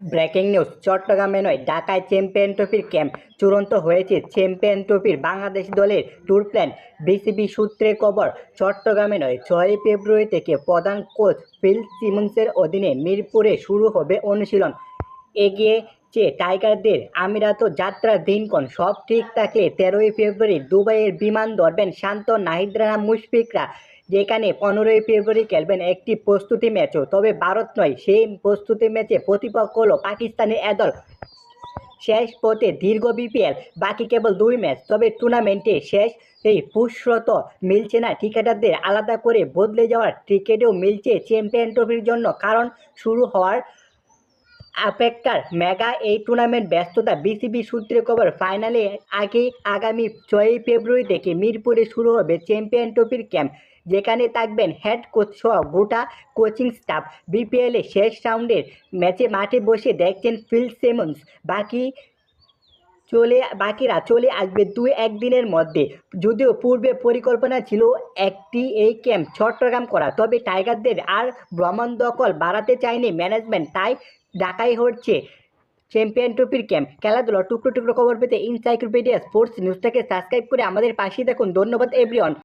Breaking news চট্টগ্রামে নয়, ঢাকায় চ্যাম্পিয়ন ট্রফির ক্যাম্প। চূড়ান্ত হয়েছে চ্যাম্পিয়ন ট্রফির বাংলাদেশ দলের ট্যুর প্ল্যান। বিসিবি সূত্রে খবর চট্টগ্রামে নয় ছয়ই ফেব্রুয়ারি থেকে প্রধান কোচ ফিল সিমন্সের অধীনে মিরপুরে শুরু হবে অনুশীলন। এগিয়েছে টাইগারদের আমিরাত যাত্রার দিনক্ষণ, সব ঠিক থাকলে তেরোই ফেব্রুয়ারি দুবাইয়ের বিমান ধরবেন শান্ত নাহিদ রানা মুশফিকরা। যেখানে পনেরোই ফেব্রুয়ারি খেলবেন একটি প্রস্তুতি ম্যাচও তবে ভারত নয়, সেই প্রস্তুতি ম্যাচে প্রতিপক্ষ হলো পাকিস্তানের এদল। শেষ পথে দীর্ঘ বিপিএল, বাকি কেবল দুই ম্যাচ। তবে টুর্নামেন্টে শেষ এই পুষ্রত মিলছে না। ক্রিকেটারদের আলাদা করে বদলে যাওয়ার ক্রিকেটেও মিলছে চ্যাম্পিয়ন ট্রফির জন্য। কারণ শুরু হওয়ার অপেক্ষার মেগা এই টুর্নামেন্ট ব্যস্ততা। বিসিবি সূত্রে খবর, ফাইনালে আগে আগামী ছয়ই ফেব্রুয়ারি থেকে মিরপুরে শুরু হবে চ্যাম্পিয়ন ট্রফির ক্যাম্প। যেখানে থাকবেন হেড কোচ সহ গোটা কোচিং স্টাফ বিপিএলে শেষ রাউন্ডের ম্যাচে মাঠে বসে দেখছেন ফিল সিমন্স। বাকি চলে, বাকিরা চলে আসবে দুই একদিনের মধ্যে। যদিও পূর্বে পরিকল্পনা ছিল একটি এই ক্যাম্প চট্টগ্রাম করা, তবে টাইগারদের আর ভ্রমণ দখল বাড়াতে চায়নি ম্যানেজমেন্ট তাই ঢাকাই হচ্ছে চ্যাম্পিয়ন ট্রফির ক্যাম্প খেলাধুলো টুকরো টুকরো খবর পেতে ইনসাইক্লোপিডিয়া স্পোর্টস নিউজটাকে সাবস্ক্রাইব করে আমাদের পাশেই দেখুন ধন্যবাদ এভরিওয়ান